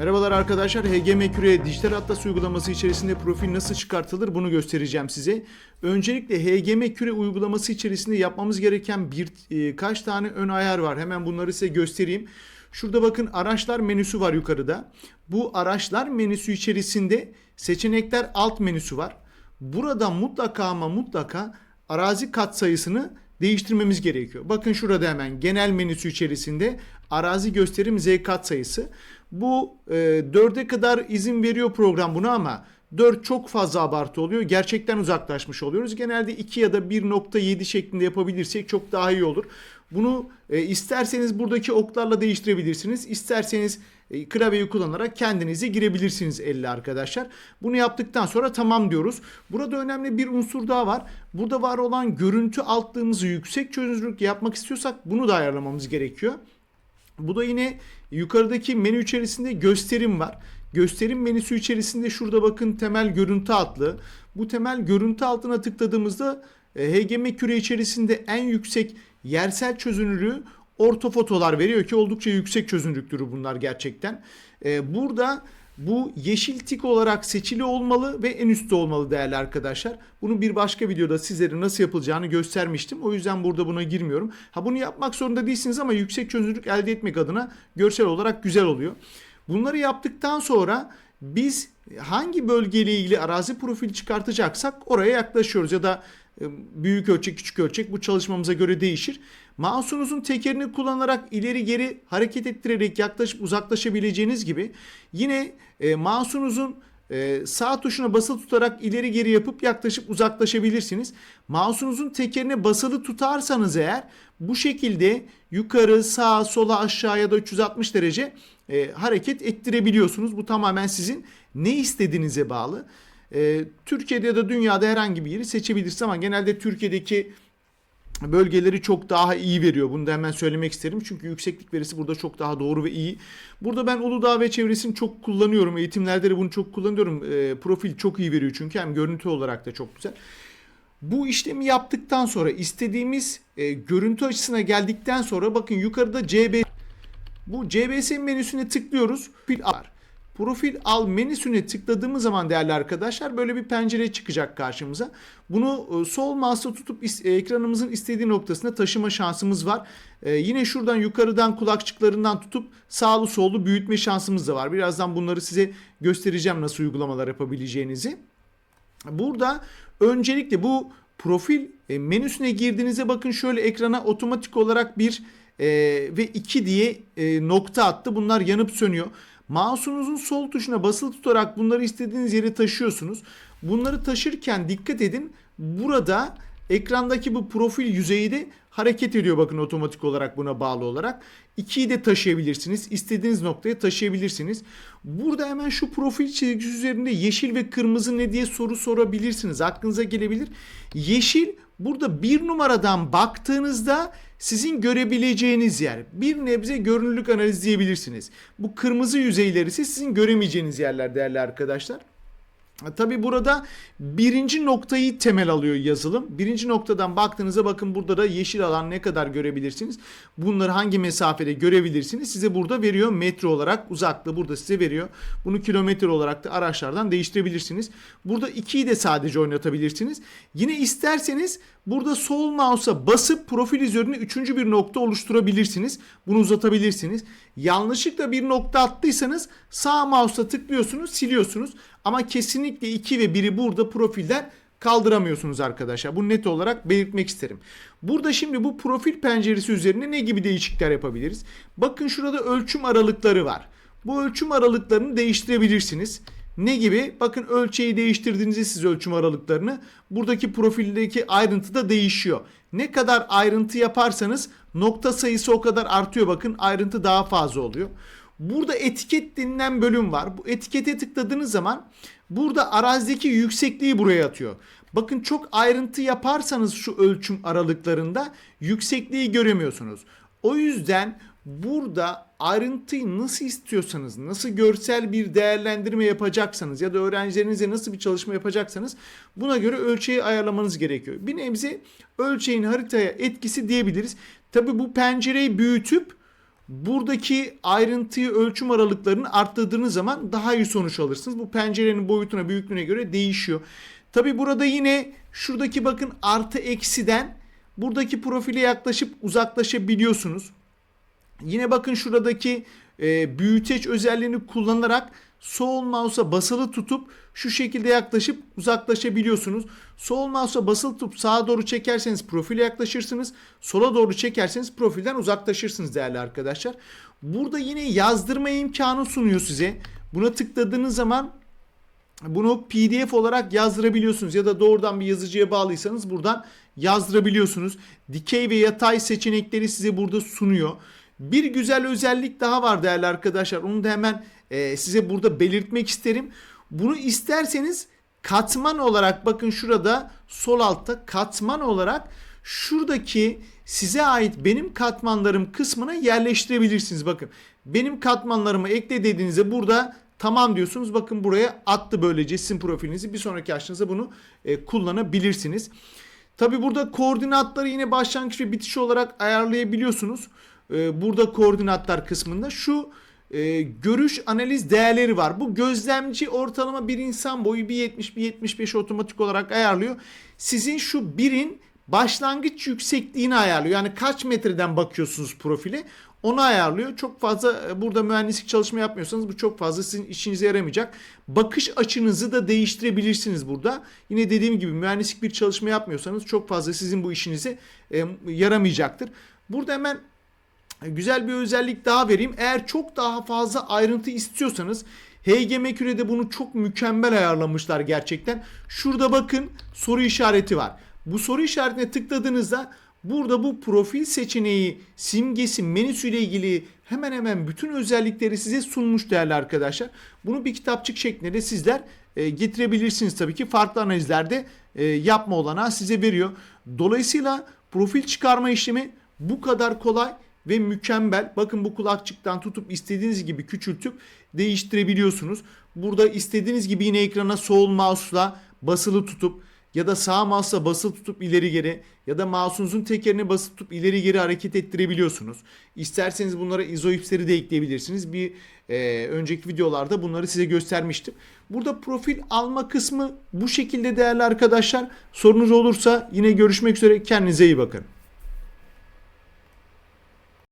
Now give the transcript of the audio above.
Merhabalar arkadaşlar. HGM Küre Dijital Atlas uygulaması içerisinde profil nasıl çıkartılır bunu göstereceğim size. Öncelikle HGM Küre uygulaması içerisinde yapmamız gereken bir e, kaç tane ön ayar var. Hemen bunları size göstereyim. Şurada bakın araçlar menüsü var yukarıda. Bu araçlar menüsü içerisinde seçenekler alt menüsü var. Burada mutlaka ama mutlaka arazi katsayısını değiştirmemiz gerekiyor. Bakın şurada hemen genel menüsü içerisinde arazi gösterim Z katsayısı. Bu e, 4'e kadar izin veriyor program buna ama 4 çok fazla abartı oluyor. Gerçekten uzaklaşmış oluyoruz. Genelde 2 ya da 1.7 şeklinde yapabilirsek çok daha iyi olur. Bunu e, isterseniz buradaki oklarla değiştirebilirsiniz. İsterseniz e, klavyeyi kullanarak kendinize girebilirsiniz elle arkadaşlar. Bunu yaptıktan sonra tamam diyoruz. Burada önemli bir unsur daha var. Burada var olan görüntü altlığımızı yüksek çözünürlük yapmak istiyorsak bunu da ayarlamamız gerekiyor. Bu da yine yukarıdaki menü içerisinde gösterim var. Gösterim menüsü içerisinde şurada bakın temel görüntü altlı. Bu temel görüntü altına tıkladığımızda e, HGM küre içerisinde en yüksek yersel çözünürlüğü ortofotolar veriyor ki oldukça yüksek çözünürlüktür bunlar gerçekten. E, burada bu yeşil tik olarak seçili olmalı ve en üstte olmalı değerli arkadaşlar. Bunu bir başka videoda sizlere nasıl yapılacağını göstermiştim. O yüzden burada buna girmiyorum. Ha bunu yapmak zorunda değilsiniz ama yüksek çözünürlük elde etmek adına görsel olarak güzel oluyor. Bunları yaptıktan sonra biz hangi bölgeyle ilgili arazi profili çıkartacaksak oraya yaklaşıyoruz ya da büyük ölçek küçük ölçek bu çalışmamıza göre değişir. Mouse'unuzun tekerini kullanarak ileri geri hareket ettirerek yaklaşıp uzaklaşabileceğiniz gibi yine e, mouse'unuzun e, sağ tuşuna basılı tutarak ileri geri yapıp yaklaşıp uzaklaşabilirsiniz. Mouse'unuzun tekerine basılı tutarsanız eğer bu şekilde yukarı, sağa, sola, aşağıya da 360 derece e, hareket ettirebiliyorsunuz. Bu tamamen sizin ne istediğinize bağlı. E, Türkiye'de ya da dünyada herhangi bir yeri seçebilirsiniz ama genelde Türkiye'deki bölgeleri çok daha iyi veriyor. Bunu da hemen söylemek isterim. Çünkü yükseklik verisi burada çok daha doğru ve iyi. Burada ben Uludağ ve çevresini çok kullanıyorum. Eğitimlerde de bunu çok kullanıyorum. E, profil çok iyi veriyor çünkü hem görüntü olarak da çok güzel. Bu işlemi yaptıktan sonra istediğimiz e, görüntü açısına geldikten sonra bakın yukarıda CB bu CBS menüsüne tıklıyoruz. Profil al. Profil al menüsüne tıkladığımız zaman değerli arkadaşlar böyle bir pencere çıkacak karşımıza. Bunu e, sol mouse'la tutup e, ekranımızın istediği noktasına taşıma şansımız var. E, yine şuradan yukarıdan kulakçıklarından tutup sağlı sollu büyütme şansımız da var. Birazdan bunları size göstereceğim nasıl uygulamalar yapabileceğinizi. Burada öncelikle bu profil menüsüne girdiğinizde bakın şöyle ekrana otomatik olarak bir e, ve 2 diye e, nokta attı. Bunlar yanıp sönüyor. Mouse'unuzun sol tuşuna basılı tutarak bunları istediğiniz yere taşıyorsunuz. Bunları taşırken dikkat edin. Burada ekrandaki bu profil yüzeyi de hareket ediyor bakın otomatik olarak buna bağlı olarak. 2'yi de taşıyabilirsiniz. İstediğiniz noktaya taşıyabilirsiniz. Burada hemen şu profil çizgisi üzerinde yeşil ve kırmızı ne diye soru sorabilirsiniz. Aklınıza gelebilir. Yeşil burada bir numaradan baktığınızda sizin görebileceğiniz yer. Bir nebze görünürlük analizi diyebilirsiniz. Bu kırmızı yüzeyler ise sizin göremeyeceğiniz yerler değerli arkadaşlar. Tabi burada birinci noktayı temel alıyor yazılım. Birinci noktadan baktığınızda bakın burada da yeşil alan ne kadar görebilirsiniz. Bunları hangi mesafede görebilirsiniz size burada veriyor. Metre olarak uzaklığı burada size veriyor. Bunu kilometre olarak da araçlardan değiştirebilirsiniz. Burada 2'yi de sadece oynatabilirsiniz. Yine isterseniz burada sol mouse'a basıp profil üzerine üçüncü bir nokta oluşturabilirsiniz. Bunu uzatabilirsiniz. Yanlışlıkla bir nokta attıysanız sağ mouse'a tıklıyorsunuz siliyorsunuz. Ama kesinlikle 2 ve 1'i burada profilden kaldıramıyorsunuz arkadaşlar. Bunu net olarak belirtmek isterim. Burada şimdi bu profil penceresi üzerine ne gibi değişiklikler yapabiliriz? Bakın şurada ölçüm aralıkları var. Bu ölçüm aralıklarını değiştirebilirsiniz. Ne gibi? Bakın ölçeği değiştirdiğinizde siz ölçüm aralıklarını buradaki profildeki ayrıntı da değişiyor. Ne kadar ayrıntı yaparsanız nokta sayısı o kadar artıyor. Bakın ayrıntı daha fazla oluyor. Burada etiket denilen bölüm var. Bu etikete tıkladığınız zaman burada arazideki yüksekliği buraya atıyor. Bakın çok ayrıntı yaparsanız şu ölçüm aralıklarında yüksekliği göremiyorsunuz. O yüzden burada ayrıntıyı nasıl istiyorsanız, nasıl görsel bir değerlendirme yapacaksanız ya da öğrencilerinize nasıl bir çalışma yapacaksanız buna göre ölçeği ayarlamanız gerekiyor. Bir nebze ölçeğin haritaya etkisi diyebiliriz. Tabi bu pencereyi büyütüp buradaki ayrıntıyı ölçüm aralıklarını arttırdığınız zaman daha iyi sonuç alırsınız. Bu pencerenin boyutuna büyüklüğüne göre değişiyor. Tabi burada yine şuradaki bakın artı eksiden buradaki profile yaklaşıp uzaklaşabiliyorsunuz. Yine bakın şuradaki e, büyüteç özelliğini kullanarak sol mouse'a basılı tutup şu şekilde yaklaşıp uzaklaşabiliyorsunuz. Sol mouse'a basılı tutup sağa doğru çekerseniz profile yaklaşırsınız. Sola doğru çekerseniz profilden uzaklaşırsınız değerli arkadaşlar. Burada yine yazdırma imkanı sunuyor size. Buna tıkladığınız zaman bunu PDF olarak yazdırabiliyorsunuz ya da doğrudan bir yazıcıya bağlıysanız buradan yazdırabiliyorsunuz. Dikey ve yatay seçenekleri size burada sunuyor. Bir güzel özellik daha var değerli arkadaşlar. Onu da hemen e, size burada belirtmek isterim. Bunu isterseniz katman olarak bakın şurada sol altta katman olarak şuradaki size ait benim katmanlarım kısmına yerleştirebilirsiniz. Bakın benim katmanlarımı ekle dediğinizde burada tamam diyorsunuz. Bakın buraya attı böylece sizin profilinizi. Bir sonraki açtığınızda bunu e, kullanabilirsiniz. Tabi burada koordinatları yine başlangıç ve bitiş olarak ayarlayabiliyorsunuz. Ee, burada koordinatlar kısmında şu e, görüş analiz değerleri var. Bu gözlemci ortalama bir insan boyu 1.70 1.75 otomatik olarak ayarlıyor. Sizin şu birin başlangıç yüksekliğini ayarlıyor. Yani kaç metreden bakıyorsunuz profile onu ayarlıyor. Çok fazla e, burada mühendislik çalışma yapmıyorsanız bu çok fazla sizin işinize yaramayacak. Bakış açınızı da değiştirebilirsiniz burada. Yine dediğim gibi mühendislik bir çalışma yapmıyorsanız çok fazla sizin bu işinize e, yaramayacaktır. Burada hemen güzel bir özellik daha vereyim. Eğer çok daha fazla ayrıntı istiyorsanız HGM Küre'de bunu çok mükemmel ayarlamışlar gerçekten. Şurada bakın soru işareti var. Bu soru işaretine tıkladığınızda burada bu profil seçeneği simgesi menüsüyle ilgili hemen hemen bütün özellikleri size sunmuş değerli arkadaşlar. Bunu bir kitapçık şeklinde sizler e, getirebilirsiniz tabii ki. Farklı analizlerde e, yapma olanağı size veriyor. Dolayısıyla profil çıkarma işlemi bu kadar kolay ve mükemmel. Bakın bu kulakçıktan tutup istediğiniz gibi küçültüp değiştirebiliyorsunuz. Burada istediğiniz gibi yine ekrana sol mouse'la basılı tutup ya da sağ mouse'la basılı tutup ileri geri ya da mouse'unuzun tekerini basılı tutup ileri geri hareket ettirebiliyorsunuz. İsterseniz bunlara izoipsleri de ekleyebilirsiniz. Bir e, önceki videolarda bunları size göstermiştim. Burada profil alma kısmı bu şekilde değerli arkadaşlar. Sorunuz olursa yine görüşmek üzere. Kendinize iyi bakın.